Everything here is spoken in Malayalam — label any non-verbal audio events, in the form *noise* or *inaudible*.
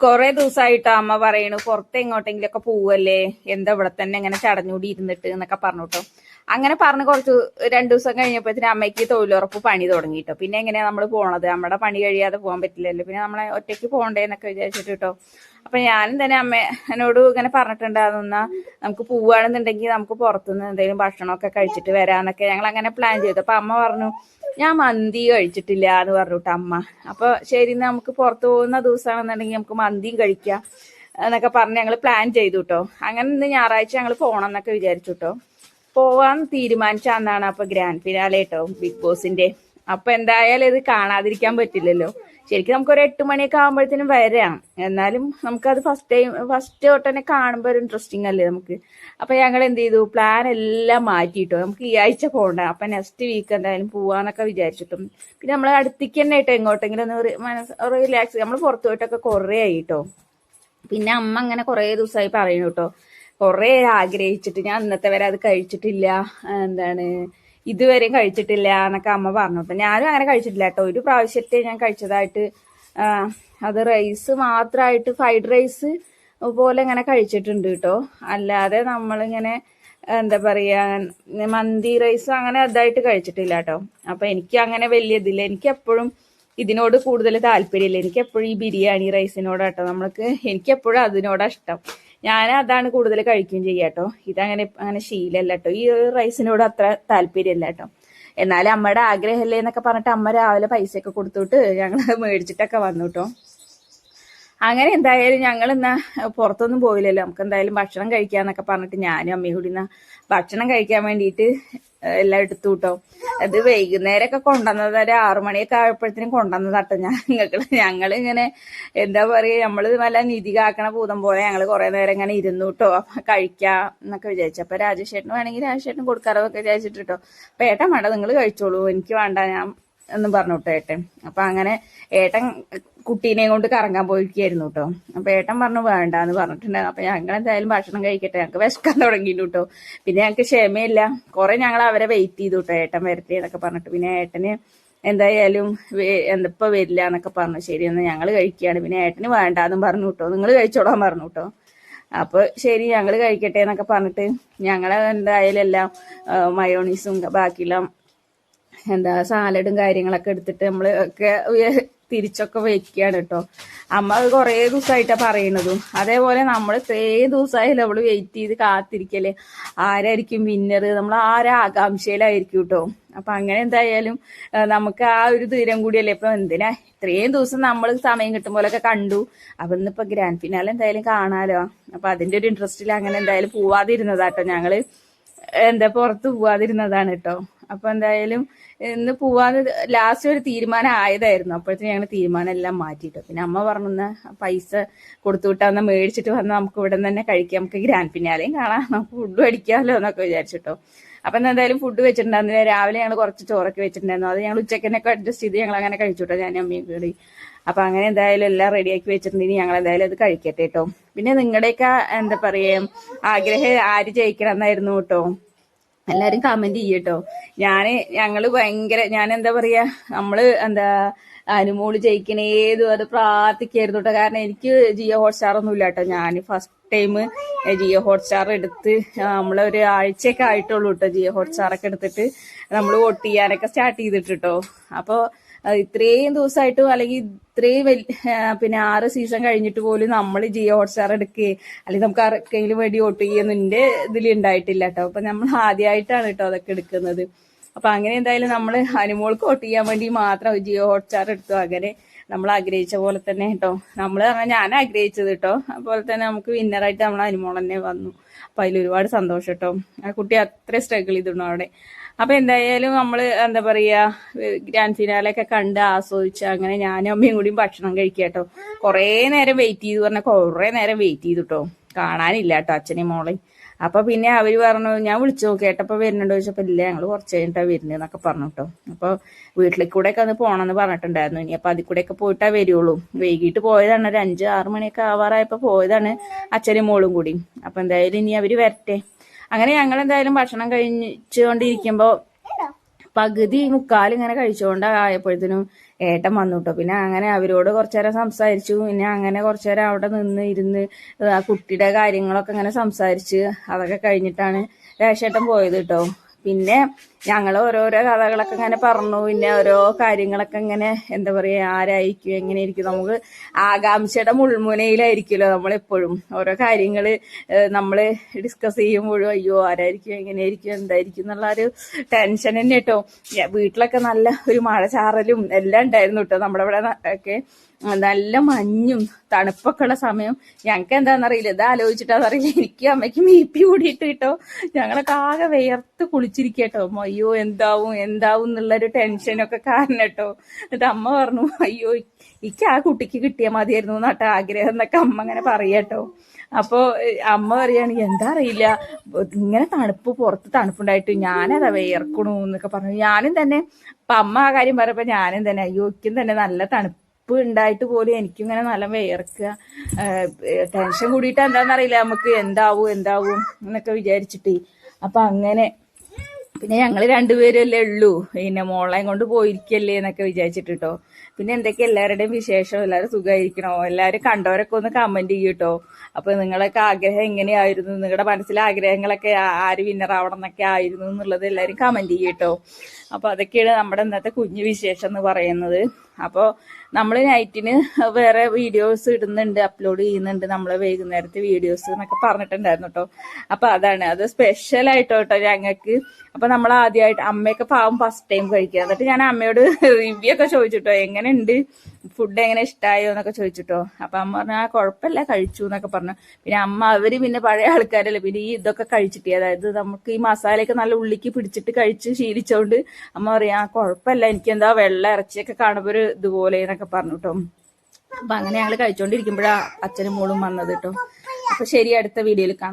കൊറേ ദിവസമായിട്ട് അമ്മ പറയണു പുറത്ത് എങ്ങോട്ടെങ്കിലും ഒക്കെ പോവല്ലേ? എന്താ ഇവിടെ തന്നെ ഇങ്ങനെ ചടഞ്ഞൂടി ഇരുന്നിട്ട് എന്നൊക്കെ പറഞ്ഞു അങ്ങനെ പറഞ്ഞ് കുറച്ച് രണ്ടു ദിവസം കഴിഞ്ഞപ്പോഴത്തേന് അമ്മയ്ക്ക് തൊഴിലുറപ്പ് പണി തുടങ്ങിട്ടോ. പിന്നെ എങ്ങനെയാ നമ്മൾ പോണത്? നമ്മുടെ പണി കഴിയാതെ പോകാൻ പറ്റില്ലല്ലോ. പിന്നെ നമ്മളെ ഒറ്റയ്ക്ക് പോകണ്ടേന്നൊക്കെ വിചാരിച്ചിട്ട് കേട്ടോ അപ്പൊ ഞാനും തന്നെ അമ്മേനോട് ഇങ്ങനെ പറഞ്ഞിട്ടുണ്ടായിരുന്ന നമുക്ക് പോവാണെന്നുണ്ടെങ്കിൽ നമുക്ക് പുറത്തുനിന്ന് എന്തെങ്കിലും ഭക്ഷണമൊക്കെ കഴിച്ചിട്ട് വരാന്നൊക്കെ ഞങ്ങൾ അങ്ങനെ പ്ലാൻ ചെയ്തു. അപ്പൊ അമ്മ പറഞ്ഞു ഞാൻ മന്തി കഴിച്ചിട്ടില്ല എന്ന് പറഞ്ഞിട്ട് അമ്മ. അപ്പൊ ശരി നമുക്ക് പുറത്തു പോകുന്ന ദിവസമാണെന്നുണ്ടെങ്കിൽ നമുക്ക് മന്തിയും കഴിക്കാം എന്നൊക്കെ പറഞ്ഞ് ഞങ്ങൾ പ്ലാൻ ചെയ്തു കേട്ടോ അങ്ങനെ ഇന്ന് ഞായറാഴ്ച ഞങ്ങൾ പോകണം എന്നൊക്കെ വിചാരിച്ചു കേട്ടോ പോവാൻ തീരുമാനിച്ച അന്നാണ് അപ്പൊ ഗ്രാൻഡ് ഫിനാലെ കേട്ടോ ബിഗ് ബോസിന്റെ അപ്പൊ എന്തായാലും ഇത് കാണാതിരിക്കാൻ പറ്റില്ലല്ലോ. ശരിക്കും നമുക്ക് ഒരു എട്ട് മണിയൊക്കെ ആകുമ്പോഴത്തേനും വരാം. എന്നാലും നമുക്കത് ഫസ്റ്റ് ടൈം ഫസ്റ്റ് തൊട്ട് തന്നെ കാണുമ്പോൾ ഒരു ഇൻട്രസ്റ്റിംഗ് അല്ലേ നമുക്ക്? അപ്പൊ ഞങ്ങൾ എന്ത് ചെയ്തു? പ്ലാൻ എല്ലാം മാറ്റിയിട്ടോ. നമുക്ക് ഈ ആഴ്ച പോകണ്ട അപ്പൊ നെക്സ്റ്റ് വീക്ക് എന്തായാലും പോവാന്നൊക്കെ വിചാരിച്ചിട്ടും. പിന്നെ നമ്മൾ അടുത്തേക്ക് തന്നെ ആയിട്ടോ എങ്ങോട്ടെങ്കിലും ഒന്ന് മനസ്സ് റിലാക്സ് നമ്മൾ പുറത്തു പോയിട്ടൊക്കെ കുറേ ആയിട്ടോ. പിന്നെ അമ്മ അങ്ങനെ കുറേ ദിവസമായി പറയുന്നു കേട്ടോ. കുറേ ആഗ്രഹിച്ചിട്ട് ഞാൻ ഇന്നത്തെ വരെ അത് കഴിച്ചിട്ടില്ല. എന്താണ്? ഇതുവരെയും കഴിച്ചിട്ടില്ല എന്നൊക്കെ അമ്മ പറഞ്ഞു. കേട്ടോ ഞാനും അങ്ങനെ കഴിച്ചിട്ടില്ല കേട്ടോ. ഒരു പ്രാവശ്യത്തെ ഞാൻ കഴിച്ചതായിട്ട് അത് റൈസ് മാത്രമായിട്ട് ഫ്രൈഡ് റൈസ് പോലെ ഇങ്ങനെ കഴിച്ചിട്ടുണ്ട് കേട്ടോ. അല്ലാതെ നമ്മളിങ്ങനെ എന്താ പറയാ മന്തി റൈസ് അങ്ങനെ അതായിട്ട് കഴിച്ചിട്ടില്ല കേട്ടോ. അപ്പൊ എനിക്ക് അങ്ങനെ വലിയ ഇതില്ല. എനിക്ക് എപ്പോഴും ഇതിനോട് കൂടുതൽ താല്പര്യമില്ല. എനിക്ക് എപ്പോഴും ഈ ബിരിയാണി റൈസിനോടാട്ടോ നമ്മൾക്ക്. എനിക്ക് എപ്പോഴും അതിനോടാ ഇഷ്ടം. ഞാൻ അതാണ് കൂടുതൽ കഴിക്കുകയും ചെയ്യുക കേട്ടോ ഇതങ്ങനെ അങ്ങനെ ശീലമല്ല കേട്ടോ ഈ റൈസിനോട് അത്ര താല്പര്യമില്ല കേട്ടോ എന്നാലും അമ്മയുടെ ആഗ്രഹമല്ലേ എന്നൊക്കെ പറഞ്ഞിട്ട് അമ്മ രാവിലെ പൈസയൊക്കെ കൊടുത്തിട്ട് ഞങ്ങൾ മേടിച്ചിട്ടൊക്കെ വന്നു കേട്ടോ അങ്ങനെ എന്തായാലും ഞങ്ങൾ ഇന്ന് പുറത്തൊന്നും പോയില്ലല്ലോ. നമുക്ക് എന്തായാലും ഭക്ഷണം കഴിക്കാന്നൊക്കെ പറഞ്ഞിട്ട് ഞാനും അമ്മയും കൂടി ഭക്ഷണം കഴിക്കാൻ വേണ്ടിയിട്ട് എല്ലാം എടുത്തു കിട്ടോ അത് വൈകുന്നേരമൊക്കെ കൊണ്ടുവന്നത് ഒരു ആറു മണിയൊക്കെ ആയപ്പോഴത്തേനും കൊണ്ടുവന്നതാട്ടോ ഞങ്ങൾക്ക് ഞങ്ങൾ ഇങ്ങനെ എന്താ പറയുക നമ്മൾ നല്ല നിധി കാക്കണ ഭൂതം പോലെ ഞങ്ങൾ കുറെ നേരം ഇങ്ങനെ ഇരുന്നു കേട്ടോ കഴിക്കാം എന്നൊക്കെ വിചാരിച്ചു. അപ്പൊ രാജേഷേട്ടന് വേണമെങ്കിൽ രാജേഷേട്ടൻ കൊടുക്കാറൊക്കെ വിചാരിച്ചിട്ട് കേട്ടോ അപ്പൊ ഏട്ടാ വേണ്ട നിങ്ങൾ കഴിച്ചോളൂ. എനിക്ക് വേണ്ട. ഞാൻ എന്നും പറഞ്ഞു കേട്ടോ ഏട്ടൻ. അപ്പൊ അങ്ങനെ ഏട്ടൻ കുട്ടീനെ കൊണ്ട് കറങ്ങാൻ പോയിരിക്കായിരുന്നു കേട്ടോ അപ്പൊ ഏട്ടൻ പറഞ്ഞു വേണ്ട എന്ന് പറഞ്ഞിട്ടുണ്ടായിരുന്നു. അപ്പൊ ഞങ്ങൾ എന്തായാലും ഭക്ഷണം കഴിക്കട്ടെ. ഞങ്ങൾക്ക് വിശക്കാൻ തുടങ്ങിയിട്ടു കേട്ടോ പിന്നെ ഞങ്ങൾക്ക് ക്ഷമയില്ല. കുറെ ഞങ്ങൾ അവരെ വെയിറ്റ് ചെയ്തു കേട്ടോ ഏട്ടൻ വരട്ടെ എന്നൊക്കെ പറഞ്ഞിട്ട്. പിന്നെ ഏട്ടന് എന്തായാലും എന്തപ്പോ എന്താ വരില്ല എന്നൊക്കെ പറഞ്ഞു. ശരി എന്നാൽ ഞങ്ങൾ കഴിക്കുകയാണ്. പിന്നെ ഏട്ടന് വേണ്ടാന്നും പറഞ്ഞു കേട്ടോ നിങ്ങൾ കഴിച്ചോളാൻ പറഞ്ഞു കേട്ടോ അപ്പൊ ശരി ഞങ്ങൾ കഴിക്കട്ടെ എന്നൊക്കെ പറഞ്ഞിട്ട് ഞങ്ങൾ എന്തായാലും എല്ലാം മയോണീസും ബാക്കിയുള്ള എന്താ സാലഡും കാര്യങ്ങളൊക്കെ എടുത്തിട്ട് നമ്മൾ ഒക്കെ തിരിച്ചൊക്കെ വെക്കുകയാണ് കേട്ടോ അമ്മ കുറേ ദിവസമായിട്ടാണ് പറയണതും. അതേപോലെ നമ്മൾ ഇത്രയും ദിവസമായാലും അവൾ വെയിറ്റ് ചെയ്ത് കാത്തിരിക്കൽ. ആരായിരിക്കും വിന്നർ നമ്മൾ ആരാ ആകാംക്ഷയിലായിരിക്കും കേട്ടോ അപ്പൊ അങ്ങനെ എന്തായാലും നമുക്ക് ആ ഒരു ദൂരം കൂടിയല്ലേ. ഇപ്പൊ എന്തിനാ? ഇത്രയും ദിവസം നമ്മൾ സമയം കിട്ടുമ്പോലൊക്കെ കണ്ടു. അപ്പൊ ഇന്നിപ്പോ ഗ്രാൻഡ് ഫിനാലെ എന്തായാലും കാണാലോ. അപ്പൊ അതിന്റെ ഒരു ഇൻട്രസ്റ്റിൽ അങ്ങനെ എന്തായാലും പോവാതിരുന്നതാട്ടോ ഞങ്ങൾ എന്താ പുറത്ത് പോവാതിരുന്നതാണ് കേട്ടോ അപ്പൊ എന്തായാലും ഇന്ന് പോവാന്ന് ലാസ്റ്റ് ഒരു തീരുമാനം ആയതായിരുന്നു. അപ്പോഴത്തേക്ക് ഞങ്ങൾ തീരുമാനം എല്ലാം മാറ്റിയിട്ട്. പിന്നെ അമ്മ പറഞ്ഞു പൈസ കൊടുത്തു വിട്ടാന്ന് മേടിച്ചിട്ട് വന്ന് നമുക്ക് ഇവിടെ തന്നെ കഴിക്കാം. നമുക്ക് ഗ്രാൻഡ് പിന്നാലെയും കാണാം. നമുക്ക് ഫുഡ് അടിക്കാമല്ലോ എന്നൊക്കെ വിചാരിച്ചിട്ടോ. അപ്പൊ എന്തായാലും ഫുഡ് വെച്ചിട്ടുണ്ടായിരുന്നില്ല രാവിലെ ഞങ്ങൾ കുറച്ച് ചോറൊക്കെ വെച്ചിട്ടുണ്ടായിരുന്നു. അത് ഞങ്ങൾ ഉച്ചക്കനൊക്കെ അഡ്ജസ്റ്റ് ചെയ്ത് ഞങ്ങൾ അങ്ങനെ കഴിച്ചുട്ടോ ഞാൻ അമ്മയും കൂടി. അപ്പൊ അങ്ങനെ എന്തായാലും എല്ലാം റെഡിയാക്കി വെച്ചിട്ടുണ്ടെങ്കിൽ ഞങ്ങൾ എന്തായാലും അത് കഴിക്കട്ടെ കേട്ടോ പിന്നെ നിങ്ങളുടെയൊക്കെ എന്താ പറയാ ആഗ്രഹം ആര് ജയിക്കണം എന്നായിരുന്നു കേട്ടോ എല്ലാരും കമന്റ് ചെയ്യട്ടോ. ഞാൻ ഞങ്ങൾ ഭയങ്കര ഞാൻ എന്താ പറയാ നമ്മൾ എന്താ അനുമോൾ ജയിക്കണ ഏതും അത് പ്രാർത്ഥിക്കായിരുന്നു കേട്ടോ കാരണം എനിക്ക് ജിയോ ഹോട്ട്സ്റ്റാർ ഒന്നും ഇല്ല കേട്ടോ ഞാൻ ഫസ്റ്റ് ടൈം ജിയോ ഹോട്ട്സ്റ്റാർ എടുത്ത് നമ്മളെ ഒരു ആഴ്ചയൊക്കെ ആയിട്ടുള്ളൂ കേട്ടോ ജിയോ ഹോട്ട്സ്റ്റാർ ഒക്കെ എടുത്തിട്ട് നമ്മൾ വോട്ട് ചെയ്യാനൊക്കെ സ്റ്റാർട്ട് ചെയ്തിട്ട് കേട്ടോ അപ്പൊ അത് ഇത്രയും ദിവസമായിട്ടും അല്ലെങ്കിൽ ഇത്രയും വലിയ പിന്നെ ആറ് സീസൺ കഴിഞ്ഞിട്ട് പോലും നമ്മൾ ജിയോ ഹോട്ട്സ്റ്റാർ എടുക്കുകയും അല്ലെങ്കിൽ നമുക്ക് ആർക്കെങ്കിലും വേണ്ടി വോട്ട് ചെയ്യുന്ന എന്റെ ഇതിൽ ഉണ്ടായിട്ടില്ല കേട്ടോ. അപ്പൊ നമ്മൾ ആദ്യമായിട്ടാണ് കേട്ടോ അതൊക്കെ എടുക്കുന്നത്. അപ്പൊ അങ്ങനെ എന്തായാലും നമ്മൾ അനുമോൾക്ക് വോട്ട് ചെയ്യാൻ വേണ്ടി മാത്രം ജിയോ ഹോട്ട്സ്റ്റാർ എടുത്തു. അങ്ങനെ നമ്മൾ ആഗ്രഹിച്ച പോലെ തന്നെ കേട്ടോ. നമ്മൾ ഞാൻ ആഗ്രഹിച്ചത് കേട്ടോ. അതുപോലെ തന്നെ നമുക്ക് വിന്നറായിട്ട് നമ്മൾ അനുമോൾ തന്നെ വന്നു. അപ്പൊ അതിൽ ഒരുപാട് സന്തോഷം കേട്ടോ. ആ കുട്ടി അത്ര സ്ട്രഗിൾ ചെയ്തിരുന്നു അവിടെ. അപ്പൊ എന്തായാലും നമ്മൾ എന്താ പറയാ ഗ്രാൻഡ് ഫിനാലൊക്കെ കണ്ട് ആസ്വദിച്ച് അങ്ങനെ ഞാനും അമ്മയും കൂടിയും ഭക്ഷണം കഴിക്കുക കേട്ടോ കുറേ നേരം വെയിറ്റ് ചെയ്തു പറഞ്ഞാൽ കുറേ നേരം വെയിറ്റ് ചെയ്തു കേട്ടോ കാണാനില്ല കേട്ടോ അച്ഛനെയും മോളെയും അപ്പൊ പിന്നെ അവർ പറഞ്ഞു ഞാൻ വിളിച്ചു കേട്ടപ്പോ വരുന്നുണ്ടോ? ചോദിച്ചപ്പോ ഇല്ല ഞങ്ങൾ കുറച്ച് കഴിഞ്ഞിട്ടാ വരുന്നതെന്നൊക്കെ പറഞ്ഞു കേട്ടോ. അപ്പൊ വീട്ടിലേക്ക് കൂടെ ഒക്കെ ഒന്ന് പോണെന്ന് പറഞ്ഞിട്ടുണ്ടായിരുന്നു. ഇനി അപ്പൊ അതിൽ കൂടെ ഒക്കെ പോയിട്ടാ വരുള്ളൂ. വൈകിട്ട് പോയതാണ്. ഒരു അഞ്ച് ആറ് മണിയൊക്കെ ആവാറായപ്പോ പോയതാണ് അച്ഛനും മോളും കൂടി. അപ്പൊ എന്തായാലും ഇനി അവർ വരട്ടെ. അങ്ങനെ ഞങ്ങൾ എന്തായാലും ഭക്ഷണം കഴിച്ചുകൊണ്ടിരിക്കുമ്പോ പകുതി മുക്കാൽ ഇങ്ങനെ കഴിച്ചുകൊണ്ട് ആയപ്പോഴത്തേനും ഏട്ടൻ വന്നു കേട്ടോ പിന്നെ അങ്ങനെ അവരോട് കുറച്ചു നേരം സംസാരിച്ചു. പിന്നെ അങ്ങനെ കുറച്ചു നേരം അവിടെ നിന്ന് ഇരുന്ന് ആ കുട്ടിയുടെ കാര്യങ്ങളൊക്കെ ഇങ്ങനെ സംസാരിച്ച് അതൊക്കെ കഴിഞ്ഞിട്ടാണ് രാജേട്ടൻ പോയത് കേട്ടോ പിന്നെ ഞങ്ങൾ ഓരോരോ കഥകളൊക്കെ ഇങ്ങനെ പറഞ്ഞു. പിന്നെ ഓരോ കാര്യങ്ങളൊക്കെ ഇങ്ങനെ എന്താ പറയുക ആരായിരിക്കും എങ്ങനെ ഇരിക്കും നമുക്ക് ആകാംക്ഷയുടെ മുൾമുനയിലായിരിക്കുമല്ലോ നമ്മളെപ്പോഴും. ഓരോ കാര്യങ്ങൾ നമ്മൾ ഡിസ്കസ് ചെയ്യുമ്പോഴും അയ്യോ ആരായിരിക്കും എങ്ങനെയായിരിക്കും എന്തായിരിക്കും എന്നുള്ള ഒരു ടെൻഷൻ തന്നെ കേട്ടോ വീട്ടിലൊക്കെ നല്ല ഒരു മഴ ചാറലും എല്ലാം ഉണ്ടായിരുന്നു കേട്ടോ നമ്മുടെ ഇവിടെ ഒക്കെ നല്ല മഞ്ഞും തണുപ്പൊക്കെ ഉള്ള സമയം. ഞങ്ങൾക്ക് എന്താണെന്നറിയില്ല ഇത് ആലോചിച്ചിട്ടാന്നറിയില്ല എനിക്ക് അമ്മയ്ക്ക് മീപ്പി കൂടിയിട്ട് കേട്ടോ ഞങ്ങളൊക്കെ ആകെ വേർത്ത് കുളിച്ചിരിക്കട്ടോ കേട്ടോ അയ്യോ എന്താവും എന്താവും എന്നുള്ളൊരു ടെൻഷനൊക്കെ കാരണം കേട്ടോ. എന്നിട്ട് അമ്മ പറഞ്ഞു അയ്യോ എനിക്ക് ആ കുട്ടിക്ക് കിട്ടിയാൽ മതിയായിരുന്നു എന്നിട്ട് ആഗ്രഹം എന്നൊക്കെ അമ്മ അങ്ങനെ പറയട്ടോ അപ്പോ അമ്മ പറയാണ് എന്താ അറിയില്ല ഇങ്ങനെ തണുപ്പ് പുറത്ത് തണുപ്പുണ്ടായിട്ട് ഞാനതാ വേർക്കണു എന്നൊക്കെ പറഞ്ഞു. ഞാനും തന്നെ അപ്പൊ അമ്മ ആ കാര്യം പറയപ്പോ ഞാനും തന്നെ അയ്യോ തന്നെ നല്ല തണുപ്പ് ഉണ്ടായിട്ട് പോലും എനിക്കും ഇങ്ങനെ നല്ല വേർക്കുക ടെൻഷൻ കൂടിയിട്ട് എന്താണെന്നറിയില്ല നമുക്ക് എന്താവും എന്താവും എന്നൊക്കെ വിചാരിച്ചിട്ട്. അപ്പൊ അങ്ങനെ പിന്നെ ഞങ്ങൾ രണ്ടുപേരും അല്ലേ ഉള്ളൂ. പിന്നെ മോളെ കൊണ്ട് പോയിരിക്കല്ലേ എന്നൊക്കെ വിചാരിച്ചിട്ട് കേട്ടോ പിന്നെ എന്തൊക്കെ എല്ലാവരുടെയും വിശേഷം? എല്ലാവരും സുഖമായിരിക്കണോ എല്ലാവരും കണ്ടവരൊക്കെ ഒന്ന് കമന്റ് ചെയ്യട്ടോ. അപ്പൊ നിങ്ങളൊക്കെ ആഗ്രഹം എങ്ങനെയായിരുന്നു? നിങ്ങളുടെ മനസ്സിലെ ആഗ്രഹങ്ങളൊക്കെ ആര് വിന്നറാവണം എന്നൊക്കെ ആയിരുന്നു എന്നുള്ളത് എല്ലാവരും കമന്റ് ചെയ്യട്ടോ. അപ്പൊ അതൊക്കെയാണ് നമ്മുടെ ഇന്നത്തെ കുഞ്ഞു വിശേഷം എന്ന് പറയുന്നത്. അപ്പോൾ നമ്മൾ നൈറ്റിന് വേറെ വീഡിയോസ് ഇടുന്നുണ്ട് അപ്ലോഡ് ചെയ്യുന്നുണ്ട്. നമ്മൾ വൈകുന്നേരത്തെ വീഡിയോസ് എന്നൊക്കെ പറഞ്ഞിട്ടുണ്ടായിരുന്നു കേട്ടോ അപ്പൊ അതാണ്. അത് സ്പെഷ്യൽ ആയിട്ടോ കേട്ടോ ഞങ്ങൾക്ക് അപ്പൊ നമ്മൾ ആദ്യമായിട്ട് അമ്മയൊക്കെ പാവം ഫസ്റ്റ് ടൈം കഴിക്കുക. എന്നിട്ട് ഞാൻ അമ്മയോട് *laughs* റിവ്യൂ ഒക്കെ ചോദിച്ചിട്ടോ എങ്ങനെയുണ്ട്? ഫുഡ് എങ്ങനെ ഇഷ്ടമായോ എന്നൊക്കെ ചോദിച്ചിട്ടോ. അപ്പൊ അമ്മ പറഞ്ഞു ആ കുഴപ്പമില്ല കഴിച്ചു എന്നൊക്കെ പറഞ്ഞു. പിന്നെ അമ്മ അവർ പിന്നെ പഴയ ആൾക്കാരല്ലേ. പിന്നെ ഈ ഇതൊക്കെ കഴിച്ചിട്ട് അതായത് നമുക്ക് ഈ മസാലയൊക്കെ നല്ല ഉള്ളിക്ക് പിടിച്ചിട്ട് കഴിച്ച് ശീലിച്ചോണ്ട് അമ്മ പറയാ ആ കുഴപ്പമില്ല എനിക്ക് എന്താ വെള്ള ഇറച്ചിയൊക്കെ കാണുമ്പോ ഒരു ഇതുപോലെ എന്നൊക്കെ പറഞ്ഞു കേട്ടോ അപ്പൊ അങ്ങനെ ഞങ്ങൾ കഴിച്ചോണ്ടിരിക്കുമ്പോഴാ അച്ഛനും മോളും വന്നത് കേട്ടോ അപ്പൊ ശരി അടുത്ത വീഡിയോയിൽ കാണാം.